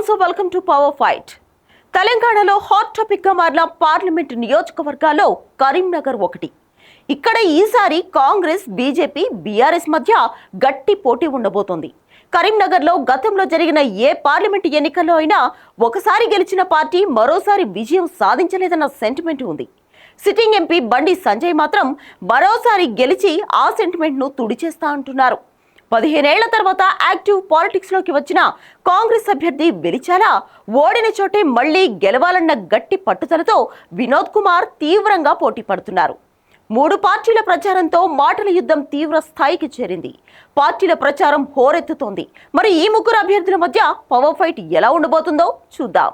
Also welcome to power fight తెలంగాణలో hot టాపిక్గా మారిన పార్లమెంట్ నియోజకవర్గాల్లో కరీంనగర్ ఒకటి. ఇక్కడ ఈసారి కాంగ్రెస్ బీజేపీ బీఆర్ఎస్ మధ్య గట్టి పోటీ ఉండబోతోంది. కరీంనగర్లో గతంలో జరిగిన ఏ పార్లమెంట్ ఎన్నికల్లో అయినా ఒకసారి గెలిచిన పార్టీ మరోసారి విజయం సాధించలేదన్న సెంటిమెంట్ ఉంది. సిట్టింగ్ ఎంపీ బండి సంజయ్ మాత్రం మరోసారి గెలిచి ఆ సెంటిమెంట్ను తుడిచేస్తా అంటున్నారు. పదిహేనేళ్ళ తర్వాత యాక్టివ్ పాలిటిక్స్లోకి వచ్చిన కాంగ్రెస్ అభ్యర్థి వెలిచాల. ఓడిన చోటే మళ్ళీ గెలవాలన్న గట్టి పట్టుదలతో వినోద్ కుమార్ తీవ్రంగా పోటీ పడుతున్నారు. మూడు పార్టీల ప్రచారంతో మాటల యుద్ధం తీవ్ర స్థాయికి చేరింది. పార్టీల ప్రచారం హోరెత్తుతోంది. మరి ఈ ముగ్గురు అభ్యర్థుల మధ్య పవర్ ఫైట్ ఎలా ఉండబోతుందో చూద్దాం.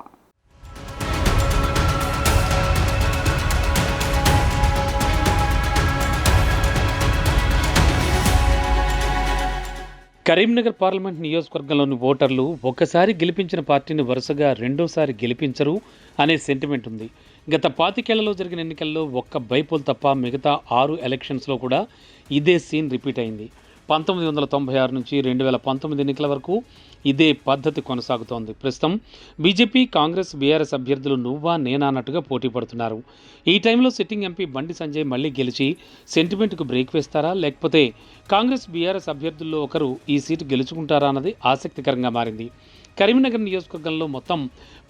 కరీంనగర్ పార్లమెంట్ నియోజకవర్గంలోని ఓటర్లు ఒక్కసారి గెలిపించిన పార్టీని వరుసగా రెండోసారి గెలిపించరు అనే సెంటిమెంట్ ఉంది. గత పాతికేళ్ళలో జరిగిన ఎన్నికల్లో ఒక్క బైపోల్ తప్ప మిగతా ఆరు ఎలక్షన్స్లో కూడా ఇదే సీన్ రిపీట్ అయింది. పంతొమ్మిది వందల తొంభై ఆరు నుంచి రెండు వేల పంతొమ్మిది ఎన్నికల వరకు ఇదే పద్ధతి కొనసాగుతోంది. ప్రస్తుతం బీజేపీ కాంగ్రెస్ బీఆర్ఎస్ అభ్యర్థులు నువ్వా నేనా అన్నట్టుగా పోటీ పడుతున్నారు. ఈ టైంలో సిట్టింగ్ ఎంపీ బండి సంజయ్ మళ్ళీ గెలిచి సెంటిమెంట్కు బ్రేక్ వేస్తారా? లేకపోతే కాంగ్రెస్ బీఆర్ఎస్ అభ్యర్థుల్లో ఒకరు ఈ సీటు గెలుచుకుంటారా అన్నది ఆసక్తికరంగా మారింది. కరీంనగర్ నియోజకవర్గంలో మొత్తం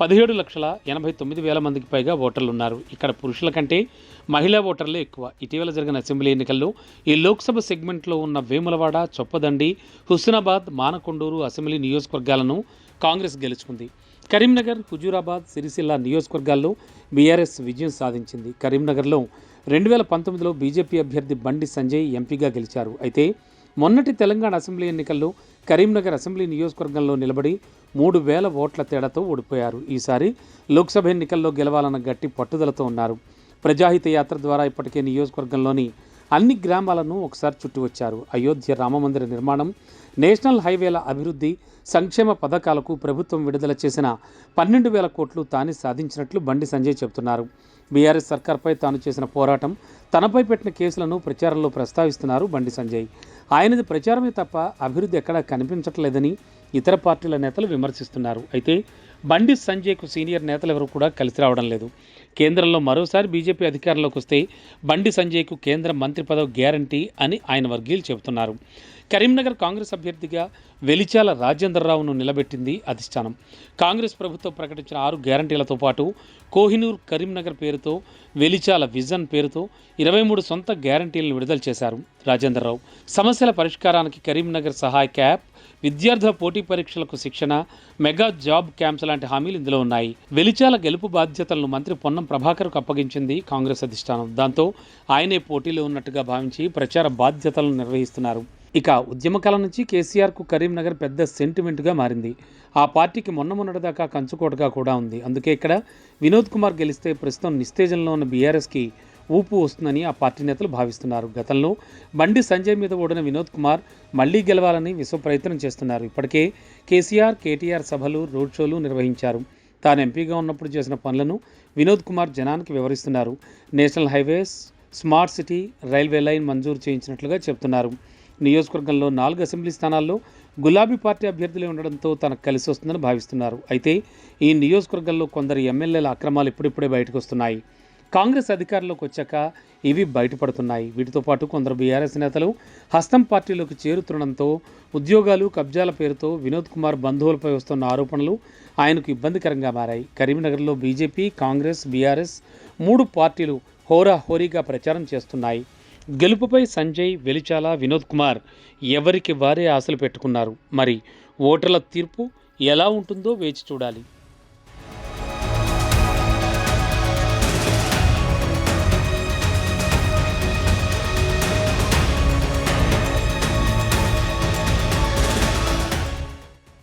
పదిహేడు లక్షల ఎనభై తొమ్మిది వేల మందికి పైగా ఓటర్లు ఉన్నారు ఇక్కడ పురుషుల కంటే మహిళా ఓటర్లే ఎక్కువ. ఇటీవల జరిగిన అసెంబ్లీ ఎన్నికల్లో ఈ లోక్సభ సెగ్మెంట్లో ఉన్న వేములవాడ చొప్పదండి హుస్నాబాద్ మానకొండూరు అసెంబ్లీ నియోజకవర్గాలను కాంగ్రెస్ గెలుచుకుంది. కరీంనగర్ హుజూరాబాద్ సిరిసిల్ల నియోజకవర్గాల్లో బీఆర్ఎస్ విజయం సాధించింది. కరీంనగర్లో రెండు వేల పంతొమ్మిదిలో బీజేపీ అభ్యర్థి బండి సంజయ్ ఎంపీగా గెలిచారు. అయితే మొన్నటి తెలంగాణ అసెంబ్లీ ఎన్నికల్లో కరీంనగర్ అసెంబ్లీ నియోజకవర్గంలో నిలబడి మూడు వేల ఓట్ల తేడాతో ఓడిపోయారు. ఈసారి లోక్సభ ఎన్నికల్లో గెలవాలన్న గట్టి పట్టుదలతో ఉన్నారు. ప్రజాహిత యాత్ర ద్వారా ఇప్పటికే నియోజకవర్గంలోని అన్ని గ్రామాలను ఒకసారి చుట్టి వచ్చారు. అయోధ్య రామమందిర నిర్మాణం నేషనల్ హైవేల అభివృద్ధి సంక్షేమ పథకాలకు ప్రభుత్వం విడుదల చేసిన పన్నెండు వేల కోట్లు తానే సాధించినట్లు బండి సంజయ్ చెబుతున్నారు. బీఆర్ఎస్ సర్కార్పై తాను చేసిన పోరాటం తనపై పెట్టిన కేసులను ప్రచారంలో ప్రస్తావిస్తున్నారు బండి సంజయ్. ఆయనది ప్రచారమే తప్ప అభివృద్ధి ఎక్కడా కనిపించట్లేదని ఇతర పార్టీల నేతలు విమర్శిస్తున్నారు. అయితే బండి సంజయ్కు సీనియర్ నేతలు ఎవరు కూడా కలిసి రావడం లేదు. కేంద్రంలో మరోసారి బీజేపీ అధికారంలోకి వస్తే బండి సంజయ్కు కేంద్ర మంత్రి పదవి గ్యారంటీ అని ఆయన వర్గీయులు చెబుతున్నారు. కరీంనగర్ కాంగ్రెస్ అభ్యర్థిగా వెలిచాల రాజేంద్రరావును నిలబెట్టింది అధిష్టానం. కాంగ్రెస్ ప్రభుత్వం ప్రకటించిన ఆరు గ్యారంటీలతో పాటు కోహినూర్ కరీంనగర్ పేరుతో వెలిచాల విజన్ పేరుతో ఇరవై మూడు సొంత గ్యారంటీలను విడుదల చేశారు రాజేంద్రరావు. సమస్యల పరిష్కారానికి కరీంనగర్ సహాయక యాప్ విద్యార్థుల పోటీ పరీక్షలకు శిక్షణ మెగా జాబ్ క్యాంప్స్ లాంటి హామీలు ఇందులో ఉన్నాయి. వెలిచాల గెలుపు బాధ్యతలను మంత్రి పొన్నం ప్రభాకర్కు అప్పగించింది కాంగ్రెస్ అధిష్టానం. దాంతో ఆయనే పోటీలో ఉన్నట్టుగా భావించి ప్రచార బాధ్యతలను నిర్వహిస్తున్నారు. ఇక ఉద్యమకాలం నుంచి కేసీఆర్కు కరీంనగర్ పెద్ద సెంటిమెంట్గా మారింది. ఆ పార్టీకి మొన్న మొన్నటిదాకా కంచుకోటగా కూడా ఉంది. అందుకే ఇక్కడ వినోద్ కుమార్ గెలిస్తే ప్రస్తుతం నిస్తేజంలో ఉన్న బీఆర్ఎస్కి ఊపు వస్తుందని ఆ పార్టీ నేతలు భావిస్తున్నారు. గతంలో బండి సంజయ్ మీద ఓడిన వినోద్ కుమార్ మళ్ళీ గెలవాలని విశ్వ ప్రయత్నం చేస్తున్నారు. ఇప్పటికే కేసీఆర్ కేటీఆర్ సభలు రోడ్ షోలు నిర్వహించారు. తాను ఎంపీగా ఉన్నప్పుడు చేసిన పనులను వినోద్ కుమార్ జనానికి వివరిస్తున్నారు. National highways smart city railway line మంజూరు చేయించినట్లుగా చెబుతున్నారు. నియోజకవర్గంలో నాలుగు అసెంబ్లీ స్థానాల్లో గులాబీ పార్టీ అభ్యర్థులే ఉండడంతో తనకు కలిసి వస్తుందని భావిస్తున్నారు. అయితే ఈ నియోజకవర్గంలో కొందరు ఎమ్మెల్యేల అక్రమాలు ఇప్పుడిప్పుడే బయటకు వస్తున్నాయి. కాంగ్రెస్ అధికారంలోకి వచ్చాక ఇవి బయటపడుతున్నాయి. వీటితో పాటు కొందరు బీఆర్ఎస్ నేతలు హస్తం పార్టీలోకి చేరుతుండడంతో ఉద్యోగాలు కబ్జాల పేరుతో వినోద్ కుమార్ బంధువులపై వస్తున్న ఆరోపణలు ఆయనకు ఇబ్బందికరంగా మారాయి. కరీంనగర్లో బీజేపీ కాంగ్రెస్ బీఆర్ఎస్ మూడు పార్టీలు హోరాహోరీగా ప్రచారం చేస్తున్నాయి. గెలుపుపై సంజయ్ వెలిచాల వినోద్ కుమార్ ఎవరికి వారే ఆశలు పెట్టుకున్నారు? మరి ఓటర్ల తీర్పు ఎలా ఉంటుందో వేచి చూడాలి.